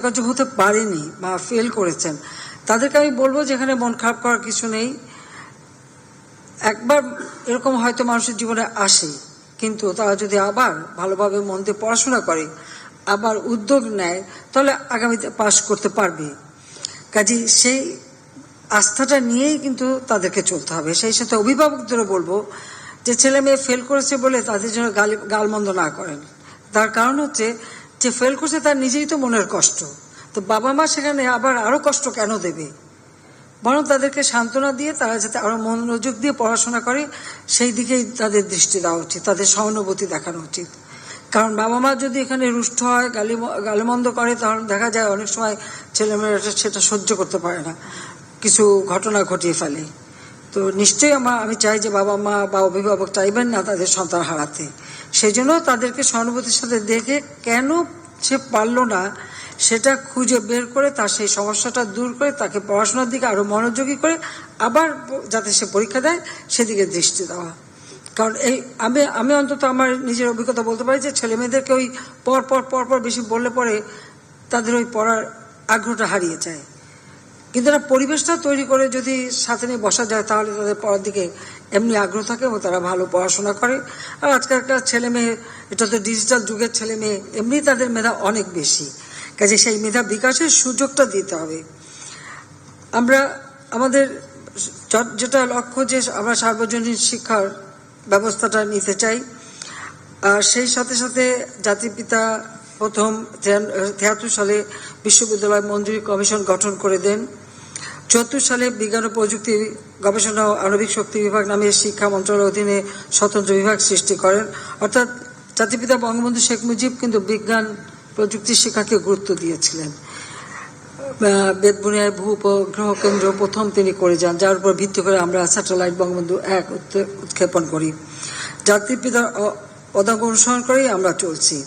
যোগাযোগ হতে পারেনি বা ফেল করেছেন। তাদেরকে আমি বলব যে এখানে মন খারাপ করার কিছু নেই। একবার এরকম হয়তো মানুষের জীবনে আসে, কিন্তু তারা যদি আবার ভালোভাবে মন দিয়ে পড়াশোনা করে, আবার উদ্যোগ নেয়, তাহলে আগামীতে পাশ করতে পারবে। কাজে সেই আস্থাটা নিয়েই কিন্তু তাদেরকে চলতে হবে। সেই সাথে অভিভাবকদেরও বলব যে ছেলে মেয়ে ফেল করেছে বলে তাদের জন্য গালি, গালমন্দ না করেন। তার কারণ হচ্ছে যে ফেল করছে তার নিজেই তো মনের কষ্ট। তো বাবা মা সেখানে আবার আরও কষ্ট কেন দেবে? বরং তাদেরকে সান্ত্বনা দিয়ে তারা যাতে আরও মনোযোগ দিয়ে পড়াশোনা করে, সেই দিকেই তাদের দৃষ্টি দেওয়া উচিত, তাদের সহানুভূতি দেখানো উচিত। কারণ বাবা মা যদি এখানে রুষ্ট হয়, গালি গালিমন্দ করে তখন দেখা যায় অনেক সময় ছেলেমেয়েরা সেটা সহ্য করতে পারে না। কিছু ঘটনা ঘটিয়ে ফেলে। তো নিশ্চয়ই আমার, আমি চাই যে বাবা মা বা অভিভাবক চাইবেন না তাদের সন্তান হারাতে। সেই জন্য তাদেরকে সহানুভূতির সাথে দেখে কেন সে পারল না, সেটা খুঁজে বের করে তার সেই সমস্যাটা দূর করে তাকে পড়াশোনার দিকে আরও মনোযোগী করে আবার যাতে সে পরীক্ষা দেয়, সেদিকে দৃষ্টি দেওয়া। কারণ এই, আমি আমি অন্তত আমার নিজের অভিজ্ঞতা বলতে পারি যে ছেলে মেয়েদেরকে ওই পর পর পর পর বেশি বললে পরে তাদের ওই পড়ার আগ্রহটা হারিয়ে যায়। কিন্তু একটা পরিবেশটা তৈরি করে যদি সাথে নিয়ে বসা যায়, তাহলে তাদের পড়ার দিকে এমনি আগ্রহ থাকে এবং তারা ভালো পড়াশোনা করে। আর আজকালকার ছেলে মেয়ে, এটা তো ডিজিটাল যুগের ছেলে মেয়ে, এমনি তাদের মেধা অনেক বেশি। কাজে সেই মেধা বিকাশের সুযোগটা দিতে হবে। আমরা, আমাদের যেটা লক্ষ্য যে আমরা সার্বজনীন শিক্ষার ব্যবস্থাটা নিতে চাই, আর সেই সাথে সাথে জাতির পিতা প্রথম তিয়াত্তর সালে বিশ্ববিদ্যালয় মঞ্জুরি কমিশন গঠন করে দেন। চুয়াত্তর সালে বিজ্ঞান ও প্রযুক্তি গবেষণা ও আণবিক শক্তি বিভাগ নামে শিক্ষা মন্ত্রণালয়ের অধীনে স্বতন্ত্র বিভাগ সৃষ্টি করেন। অর্থাৎ জাতিপিতা বঙ্গবন্ধু শেখ মুজিব কিন্তু বিজ্ঞান, প্রযুক্তি শিক্ষাকে গুরুত্ব দিয়েছিলেন। বেদবুনিয়ায় ভূ উপগ্রহ কেন্দ্র প্রথম তিনি করে যান, যার উপর ভিত্তি করে আমরা স্যাটেলাইট বঙ্গবন্ধু এক উৎক্ষে- উৎক্ষেপণ করি। জাতির পিতার পদাঙ্ক অনুসরণ করেই আমরা চলছি।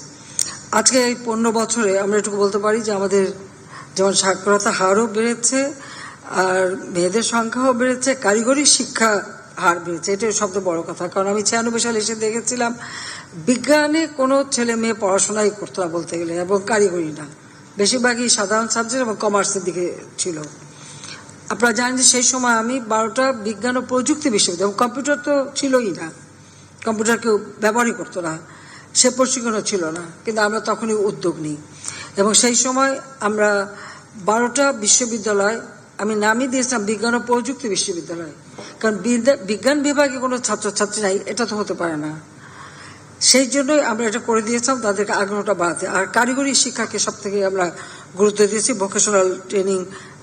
আজকে এই পনেরো বছরে আমরা এটুকু বলতে পারি যে আমাদের যেমন সাক্ষরতা হারও বেড়েছে, আর মেয়েদের সংখ্যাও বেড়েছে, কারিগরি শিক্ষা হার বেড়েছে। এটাই সবচেয়ে বড় কথা। কারণ আমি ছিয়ানব্বই সালে এসে দেখেছিলাম, বিজ্ঞানে কোনো ছেলে মেয়ে পড়াশোনাই করতো না বলতে গেলে, এবং কারিগরি না। বেশিরভাগই সাধারণ সাবজেক্ট এবং কমার্সের দিকে ছিল। আপনারা জানেন যে সেই সময় আমি বারোটা বিজ্ঞান ও প্রযুক্তি বিশ্ববিদ্যালয়, এবং কম্পিউটার তো ছিলই না। কম্পিউটার কেউ ব্যবহারই করতো না। সে প্রশিক্ষণও ছিল না, কিন্তু আমরা তখনই উদ্যোগ নিই। এবং সেই সময় আমরা বারোটা বিশ্ববিদ্যালয়, আমি নামই দিয়েছিলাম বিজ্ঞান ও প্রযুক্তি বিশ্ববিদ্যালয়, কারণ বিজ্ঞান বিভাগে কোনো ছাত্রছাত্রী নাই, এটা তো হতে পারে না। সেই জন্যই আমরা এটা করে দিয়েছিলাম, তাদেরকে আগ্রহটা বাড়াতে। আর কারিগরি শিক্ষাকে সব থেকে আমরা গুরুত্ব দিয়েছি, ভোকেশনাল ট্রেনিং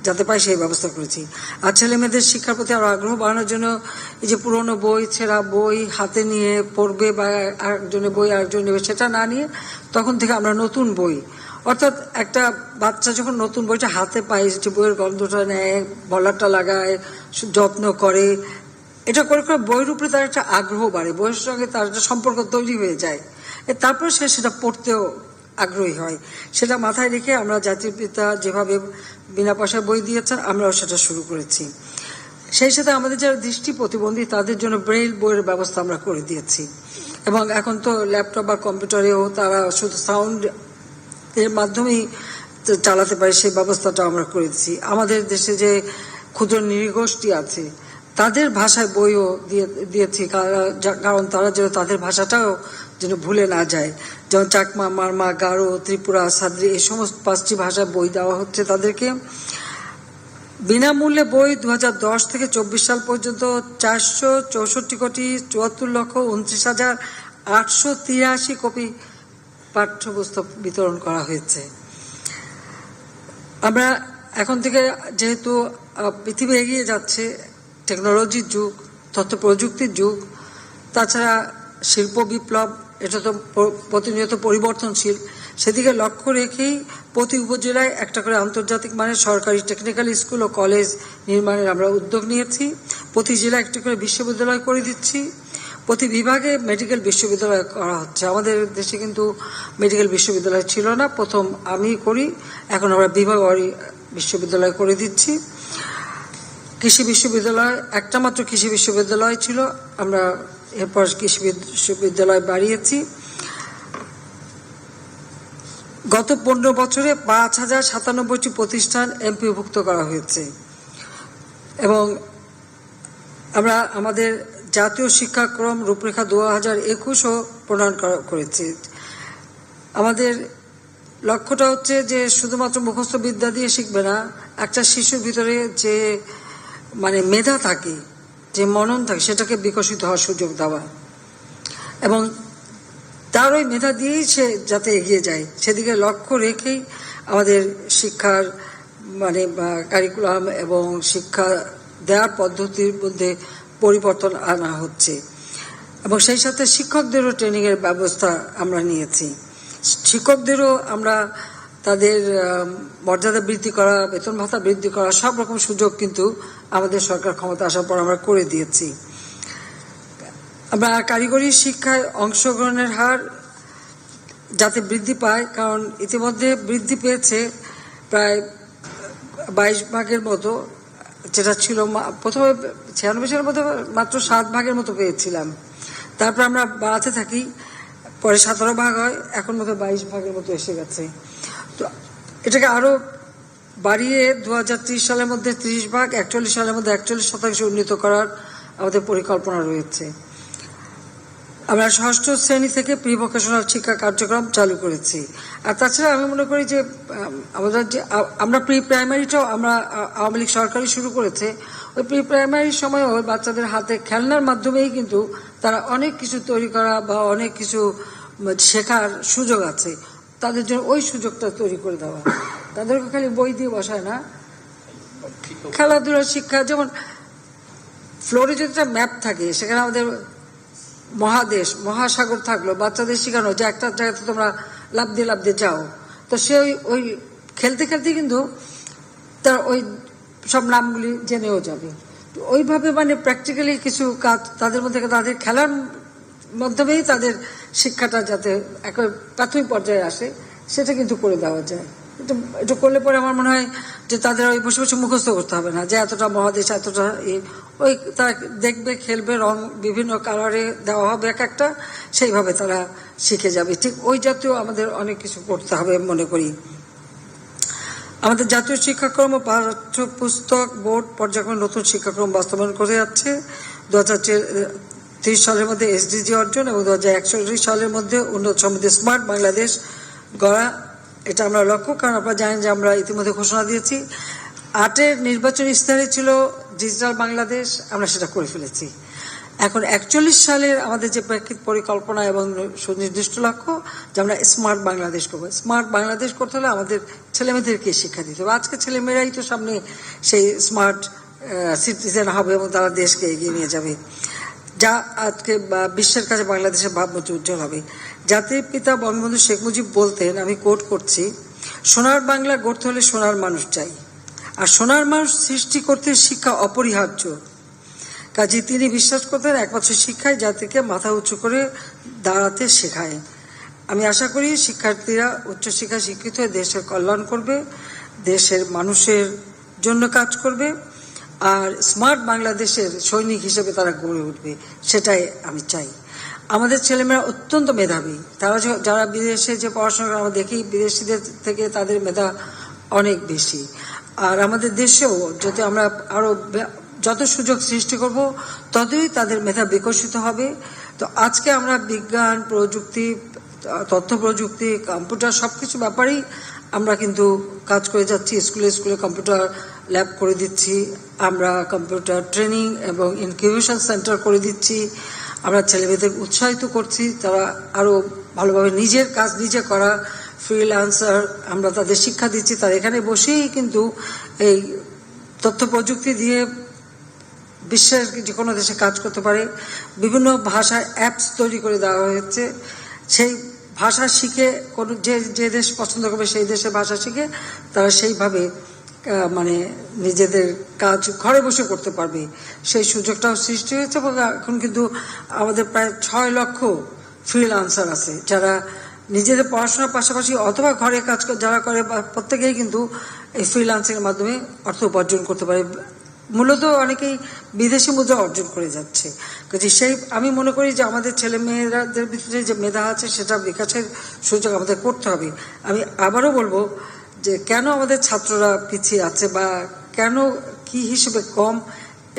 যাতে পাই সেই ব্যবস্থা করেছি। আর ছেলে মেয়েদের শিক্ষার প্রতি আরও আগ্রহ বাড়ানোর জন্য এই যে পুরনো বই, ছেঁড়া বই হাতে নিয়ে পড়বে বা আরেকজনের বই আরেকজন নেবে, সেটা না নিয়ে তখন থেকে আমরা নতুন বই। অর্থাৎ একটা বাচ্চা যখন নতুন বইটা হাতে পায় যে বইয়ের গন্ধটা নেয় বলারটা লাগায় যত্ন করে, এটা করে করে বইয়ের উপরে তার একটা আগ্রহ বাড়ে, বইয়ের সঙ্গে তার একটা সম্পর্ক তৈরি হয়ে যায়। তারপরে সে সেটা পড়তেও আগ্রহী হয়। সেটা মাথায় রেখে আমরা জাতির পিতা যেভাবে বিনা পয়সায় বই দিয়েছেন, আমরাও সেটা শুরু করেছি। সেই সাথে আমাদের যারা দৃষ্টি প্রতিবন্ধী, তাদের জন্য ব্রেইল বইয়ের ব্যবস্থা আমরা করে দিয়েছি। এবং এখন তো ল্যাপটপ বা কম্পিউটারেও তারা শুধু সাউন্ড এর মাধ্যমেই চালাতে পারে, সেই ব্যবস্থাটা আমরা করে দিচ্ছি আমাদের দেশে যে ক্ষুদ্র নৃগোষ্ঠী আছে, তাদের ভাষায় বইও দিয়ে, দিয়েছি। কারা- কারণ তারা যেন তাদের ভাষাটাও যেন ভুলে না যায়। যেমন চাকমা, মারমা, গারো, ত্রিপুরা, সাদ্রি, এই সমস্ত পাঁচটি ভাষায় বই দেওয়া হচ্ছে তাদেরকে। বিনামূল্যে বই দু হাজার দশ থেকে চব্বিশ সাল পর্যন্ত চারশো চৌষট্টি কোটি চুয়াত্তর লক্ষ উনত্রিশ হাজার আটশো তিরাশি কপি পাঠ্যপুস্তক বিতরণ করা হয়েছে। আমরা এখন থেকে যেহেতু পৃথিবী এগিয়ে যাচ্ছে, টেকনোলজির যুগ তথ্য প্রযুক্তির যুগ, তাছাড়া শিল্প বিপ্লব এটা তো প্রতিনিয়ত পরিবর্তনশীল। সেদিকে লক্ষ্য রেখেই প্রতি উপজেলায় একটা করে আন্তর্জাতিক মানের সরকারি টেকনিক্যাল স্কুল ও কলেজ নির্মাণের আমরা উদ্যোগ নিয়েছি। প্রতি জেলায় একটি করে বিশ্ববিদ্যালয় করে দিচ্ছি। প্রতি বিভাগে মেডিকেল বিশ্ববিদ্যালয় করা হচ্ছে। আমাদের দেশে কিন্তু মেডিকেল বিশ্ববিদ্যালয় ছিল না। প্রথম আমি করি, এখন আমরা বিভাগবাড়ি বিশ্ববিদ্যালয় করে দিচ্ছি। কৃষি বিশ্ববিদ্যালয়, একটা মাত্র কৃষি বিশ্ববিদ্যালয় ছিল। আমরা এরপর কৃষি বিশ্ববিদ্যালয় বাড়িয়েছি। গত পনেরো বছরে পাঁচ হাজার সাতানব্বইটি প্রতিষ্ঠান এমপিভুক্ত করা হয়েছে। এবং আমরা আমাদের জাতীয় শিক্ষাক্রম রূপরেখা দু হাজার একুশও প্রণয়ন করা- করেছি। আমাদের লক্ষ্যটা হচ্ছে যে শুধুমাত্র মুখস্থ বিদ্যা দিয়ে শিখবে না, একটা শিশুর ভিতরে যে মানে মেধা থাকে যে মনন থাকে, সেটাকে বিকশিত হওয়ার সুযোগ দেওয়া। এবং তার ওই মেধা দিয়েই সে যাতে এগিয়ে যায়। সেদিকে লক্ষ্য রেখেই আমাদের শিক্ষার মানে কারিকুলাম এবং শিক্ষা দেওয়ার পদ্ধতির মধ্যে পরিবর্তন আনা হচ্ছে। এবং সেই সাথে শিক্ষকদেরও ট্রেনিংয়ের ব্যবস্থা আমরা নিয়েছি। শিক্ষকদেরও আমরা তাদের মর্যাদা বৃদ্ধি করা, বেতন ভাতা বৃদ্ধি করা, সব রকম সুযোগ কিন্তু আমাদের সরকার ক্ষমতা আসার পর আমরা করে দিয়েছি। আমরা কারিগরি শিক্ষায় অংশগ্রহণের হার যাতে বৃদ্ধি পায়, কারণ ইতিমধ্যে বৃদ্ধি পেয়েছে প্রায় বাইশ ভাগের মতো, যেটা ছিল প্রথমে ছিয়ানব্বই সালের মধ্যে মাত্র সাত ভাগের মতো পেয়েছিলাম। তারপর আমরা বাড়াতে থাকি, পরে সতেরো ভাগ হয়, এখন মতো বাইশ ভাগের মতো এসে গেছে। তো এটাকে আরও বাড়িয়ে দু হাজার ত্রিশ সালের মধ্যে ত্রিশ ভাগ, একচল্লিশ সালের মধ্যে একচল্লিশ শতাংশ উন্নীত করার আমাদের পরিকল্পনা রয়েছে। আমরা ষষ্ঠ শ্রেণি থেকে প্রি ভোকেশনাল শিক্ষা কার্যক্রম চালু করেছি। আর তাছাড়া আমি মনে করি যে আমাদের যে আমরা প্রি প্রাইমারিটাও আমরা আওয়ামী লীগ সরকারই শুরু করেছে। ওই প্রি প্রাইমারির সময়ও বাচ্চাদের হাতে খেলনার মাধ্যমেই কিন্তু তারা অনেক কিছু তৈরি করা বা অনেক কিছু শেখার সুযোগ আছে। তাদের জন্য ওই সুযোগটা তৈরি করে দেওয়া। তাদেরকে খালি বই দিয়ে বসায় না। খেলাধুলার শিক্ষা, যেমন ফ্লোরে যদি একটা ম্যাপ থাকে, সেখানে আমাদের মহাদেশ, মহাসাগর থাকল, বাচ্চাদের শেখানো যে একটা জায়গাতে তোমরা লাভ দিয়ে লাভ দিয়ে যাও। তো সে ওই ওই খেলতে খেলতে কিন্তু তার ওই সব নামগুলি জেনেও যাবে। ওইভাবে মানে প্র্যাকটিক্যালি কিছু কাজ তাদের মধ্যে, তাদের খেলার মাধ্যমেই তাদের শিক্ষাটা যাতে এক প্রাথমিক পর্যায়ে আসে, সেটা কিন্তু করে দেওয়া যায়। এটা এটা করলে পরে আমার মনে হয় যে তাদের ওই বসে বসে মুখস্থ করতে হবে না, যে এতটা মহাদেশ, এতটা ওই তারা দেখবে, খেলবে, রং বিভিন্ন কালারে দেওয়া হবে এক একটা, সেইভাবে তারা শিখে যাবে। ঠিক ওই জাতীয় আমাদের অনেক কিছু করতে হবে মনে করি। আমাদের জাতীয় শিক্ষাক্রম ও পাঠ্যপুস্তক বোর্ড পর্যায়ক্রমে নতুন শিক্ষাক্রম বাস্তবায়ন করে যাচ্ছে। দু হাজার তিরিশ সালের মধ্যে এসডিজি অর্জন এবং দু হাজার একচল্লিশ সালের মধ্যে উন্নত সমৃদ্ধ স্মার্ট বাংলাদেশ গড়া। এটা আমরা লক্ষ্য, কারণ আপনারা জানেন যে আমরা ইতিমধ্যে ঘোষণা দিয়েছি। আটের নির্বাচন ইস্তাহারে ছিল ডিজিটাল বাংলাদেশ, আমরা সেটা করে ফেলেছি। এখন একচল্লিশ সালের আমাদের যে প্রেক্ষিত পরিকল্পনা এবং সুনির্দিষ্ট লক্ষ্য, যে আমরা স্মার্ট বাংলাদেশ করব। স্মার্ট বাংলাদেশ করতে হলে আমাদের ছেলেমেয়েদেরকে শিক্ষা দিতে হবে। আজকে ছেলেমেয়েরাই তো সামনে সেই স্মার্ট সিটিজেন হবে এবং তারা দেশকে এগিয়ে নিয়ে যাবে। যা আজকে বিশ্বের কাছে বাংলাদেশের ভাবমূর্তি উজ্জ্বল হবে। জাতির পিতা বঙ্গবন্ধু শেখ মুজিব বলতেন, আমি কোট করছি, সোনার বাংলা গড়তে হলে সোনার মানুষ চাই, আর সোনার মানুষ সৃষ্টি করতে শিক্ষা অপরিহার্য। কাজে তিনি বিশ্বাস করতেন, একমাত্র শিক্ষাই জাতিকে মাথা উঁচু করে দাঁড়াতে শেখায়। আমি আশা করি শিক্ষার্থীরা উচ্চশিক্ষা শিক্ষিত হয়ে দেশের কল্যাণ করবে, দেশের মানুষের জন্য কাজ করবে। আর স্মার্ট বাংলাদেশের সৈনিক হিসেবে তারা গড়ে উঠবে, সেটাই আমি চাই। আমাদের ছেলেমেয়েরা অত্যন্ত মেধাবী। তারা যারা বিদেশে যে পড়াশোনা আমরা দেখি বিদেশিদের থেকে তাদের মেধা অনেক বেশি। আর আমাদের দেশেও যদি আমরা আরও যত সুযোগ সৃষ্টি করব, ততই তাদের মেধা বিকশিত হবে। তো আজকে আমরা বিজ্ঞান, প্রযুক্তি তথ্য প্রযুক্তি, কম্পিউটার সব কিছু ব্যাপারেই আমরা কিন্তু কাজ করে যাচ্ছি, স্কুলে স্কুলে কম্পিউটার ল্যাব করে দিচ্ছি, আমরা কম্পিউটার ট্রেনিং এবং ইনকিউবেশন সেন্টার করে দিচ্ছি, আমরা ছেলেমেয়েদের উৎসাহিত করছি, তারা আরও ভালোভাবে নিজের কাজ নিজে করা ফ্রিল্যান্সার আমরা তাদের শিক্ষা দিচ্ছি, তারা এখানে বসেই কিন্তু এই তথ্য প্রযুক্তি দিয়ে বিশ্বের যে কোনো দেশে কাজ করতে পারে, বিভিন্ন ভাষায় অ্যাপস তৈরি করে দেওয়া হয়েছে, সেই ভাষা শিখে কোনো যে যে দেশ পছন্দ করবে সেই দেশে ভাষা শিখে তারা সেইভাবে মানে নিজেদের কাজ ঘরে বসে করতে পারবে। সেই সুযোগটাও সৃষ্টি হয়েছে এবং এখন কিন্তু আমাদের প্রায় ছয় লক্ষ ফ্রিল্যান্সার আছে যারা নিজেদের পড়াশোনার পাশাপাশি অথবা ঘরে কাজ যারা করে প্রত্যেকেই কিন্তু এই ফ্রিল্যান্সিংয়ের মাধ্যমে অর্থ উপার্জন করতে পারে। মূলত অনেকেই বিদেশি মুদ্রা অর্জন করে যাচ্ছে। কাজে সেই আমি মনে করি যে আমাদের ছেলে মেয়েরাদের ভিতরে যে মেধা আছে, সেটা বিকাশের সুযোগ আমাদের করতে হবে। আমি আবারও বলব যে কেন আমাদের ছাত্ররা পিছিয়ে আছে বা কেন কি হিসেবে কম,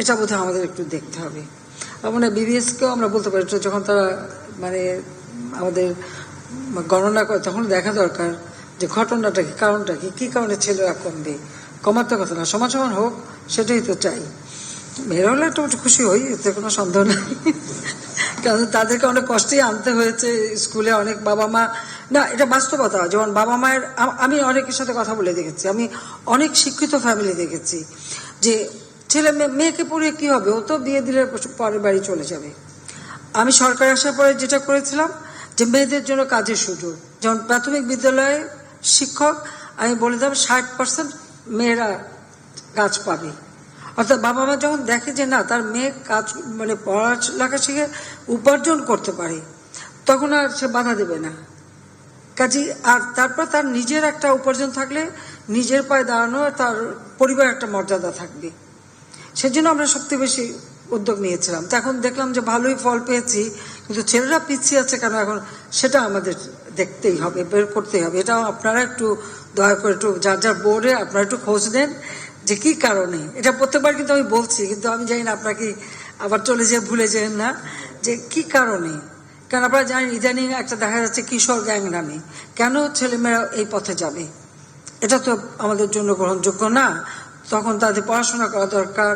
এটা বোধহয় আমাদের একটু দেখতে হবে। মনে বিবিএসকেও আমরা বলতে পারি যখন তারা মানে আমাদের গণনা করে, তখন দেখা দরকার যে ঘটনাটা কি, কারণটা কি কি কারণে ছেলেরা কমবে? কমার তো কথা না। সমান সমান হোক, সেটাই তো চাই। মেয়েরা হলে একটু একটু খুশি হই, এতে কোনো সন্দেহ নেই। কারণ তাদেরকে অনেক কষ্টেই আনতে হয়েছে স্কুলে অনেক বাবা মা। না, এটা বাস্তবতা। যেমন বাবা মায়ের, আমি অনেকের সাথে কথা বলে দেখেছি। আমি অনেক শিক্ষিত ফ্যামিলি দেখেছি যে ছেলে মেয়ে, মেয়েকে পড়িয়ে কী হবে? ও তো বিয়ে দিলে পরের বাড়ি চলে যাবে। আমি সরকার আসার পরে যেটা করেছিলাম যে মেয়েদের জন্য কাজের সুযোগ। যেমন প্রাথমিক বিদ্যালয়ে শিক্ষক, আমি বলে দিলাম ষাট পার্সেন্ট মেয়েরা কাজ পাবে। অর্থাৎ বাবা মা যখন দেখে যে না, তার মেয়ে কাজ মানে পড়ালেখা শিখে উপার্জন করতে পারে, তখন আর সে বাধা দেবে না। কাজী আর তারপর তার নিজের একটা উপার্জন থাকলে নিজের পায়ে দাঁড়ানো তার পরিবার একটা মর্যাদা থাকবে। সেজন্য আমরা সবচেয়ে বেশি উদ্যোগ নিয়েছিলাম। তো এখন দেখলাম যে ভালোই ফল পেয়েছি। কিন্তু ছেলেরা পিছিয়ে আছে কেন? এখন সেটা আমাদের দেখতেই হবে, বের করতেই হবে। এটাও আপনারা একটু দয়া করে একটু যার যার বোর্ডে আপনারা একটু খোঁজ নেন যে কী কারণে। এটা প্রত্যেকবার কিন্তু আমি বলছি, কিন্তু আমি জানি না আপনাকে আবার চলে যেয়ে ভুলে যেন না যে কি কারণে? কারণ আপনারা জানেন, ইদানিং একটা দেখা যাচ্ছে কিশোর গ্যাং নামে। কেন ছেলেমেয়েরা এই পথে যাবে? এটা তো আমাদের জন্য গ্রহণযোগ্য না। তখন তাদের পড়াশোনা করা দরকার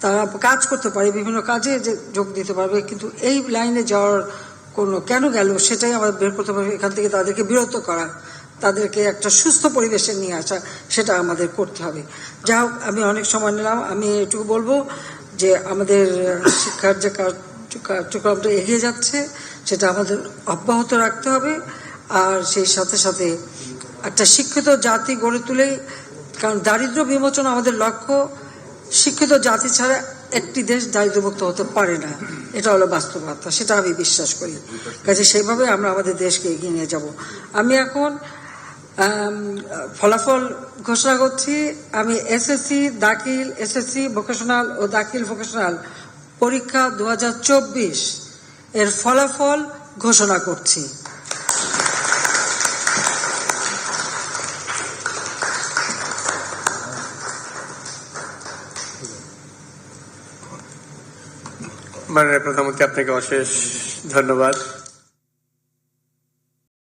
তারা কাজ করতে পারে, বিভিন্ন কাজে যে যোগ দিতে পারবে, কিন্তু এই লাইনে যাওয়ার কোনো কেন গেল সেটাই আমাদের বের করতে পারবে এখান থেকে তাদেরকে বিরত করা, তাদেরকে একটা সুস্থ পরিবেশে নিয়ে আসা, সেটা আমাদের করতে হবে। যা হোক, আমি অনেক সময় নিলাম। আমি এটুকু বলব যে আমাদের শিক্ষার যে কার্য- কার্যক্রমটা এগিয়ে যাচ্ছে, সেটা আমাদের অব্যাহত রাখতে হবে। আর সেই সাথে সাথে একটা শিক্ষিত জাতি গড়ে তুলেই কারণ দারিদ্র বিমোচন আমাদের লক্ষ্য। শিক্ষিত জাতি ছাড়া একটি দেশ দারিদ্রমুক্ত হতে পারে না। এটা হলো বাস্তবতা, সেটা আমি বিশ্বাস করি। কাজে সেইভাবে আমরা আমাদের দেশকে এগিয়ে নিয়ে যাব। আমি এখন ফলাফল ঘোষণা করছি। আমি এসএসসি, দাখিল, এসএসসি ভোকেশনাল ও দাখিল ভোকেশনাল পরীক্ষা দু হাজার চব্বিশ এর ফলাফল ঘোষণা করছি। মাননীয় প্রধানমন্ত্রী আপনাকে অশেষ ধন্যবাদ।